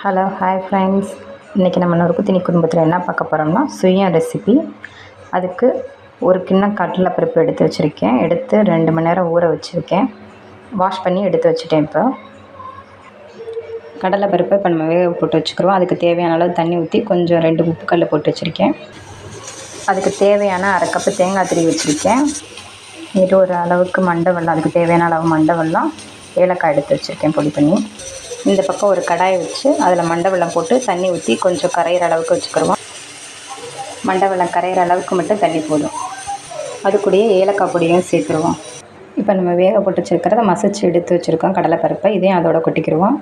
Hello hi friends இன்றைக்கி நம்ம நொறுக்குத்தினி குடும்பத்தில் என்ன பார்க்க போகிறோம்னா சுயம் ரெசிபி அதுக்கு ஒரு கிண்ணம் கடலை பருப்பு எடுத்து வச்சுருக்கேன். எடுத்து ரெண்டு மணி நேரம் ஊற வச்சுருக்கேன். வாஷ் பண்ணி எடுத்து வச்சுட்டேன் இப்போ. கடலைப்பருப்பை இப்போ நம்ம வேக போட்டு வச்சுக்கிறோம். அதுக்கு தேவையான அளவு தண்ணி ஊற்றி கொஞ்சம் ரெண்டு உப்பு கல் போட்டு வச்சுருக்கேன். அதுக்கு தேவையான அரை கப்பு தேங்காய் திருவி வச்சுருக்கேன். இது ஒரு அளவுக்கு மண்டை வெள்ளம். அதுக்கு தேவையான அளவு மண்டை வெள்ளம். ஏலக்காய் எடுத்து வச்சுருக்கேன் பொடி பண்ணி. இந்த பக்கம் ஒரு கடாயை வச்சு அதில் மண்டபவெல்லம் போட்டு தண்ணி ஊற்றி கொஞ்சம் கரையிற அளவுக்கு வச்சுக்கிடுவோம். மண்டை கரையிற அளவுக்கு மட்டும் தண்ணி போதும். அது கூடயே ஏலக்காய் பொடியும் சேர்த்துருவோம். இப்போ நம்ம வேக போட்டு வச்சுருக்கிறத மசிச்சு எடுத்து வச்சுருக்கோம் கடலைப்பருப்பை. இதையும் அதோட கொட்டிக்கிடுவோம்.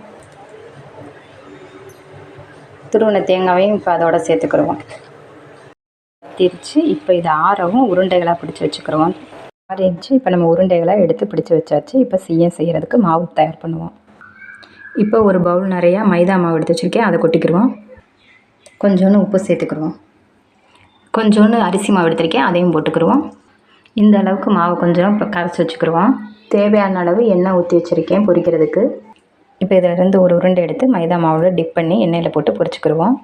துருவின தேங்காவையும் இப்போ அதோட சேர்த்துக்கிடுவோம். திரித்து இப்போ இதை ஆறவும் உருண்டைகளாக பிடிச்சி வச்சுக்கிடுவோம். ஆறிடுச்சு இப்போ நம்ம உருண்டைகளாக எடுத்து பிடிச்சி வச்சாச்சு. இப்போ சீயம் செய்கிறதுக்கு மாவு தயார் பண்ணுவோம். இப்போ ஒரு பவுல் நிறையா மைதா மாவு எடுத்து வச்சுருக்கேன். அதை கொட்டிக்கிடுவோம் கொஞ்சோண்டு உப்பு சேர்த்துக்கிடுவோம் கொஞ்சோண்டு அரிசி மாவு எடுத்திருக்கேன். அதையும் போட்டுக்கிடுவோம் இந்த அளவுக்கு மாவு கொஞ்சம் இப்போ கரைச்சி வச்சுக்கிடுவோம் தேவையான அளவு எண்ணெய் ஊற்றி வச்சுருக்கேன் பொரிக்கிறதுக்கு. இப்போ இதில் இருந்து ஒரு உருண்டை எடுத்து மைதா மாவில் டிப் பண்ணி எண்ணெயில் போட்டு பொரிச்சுக்கிடுவோம்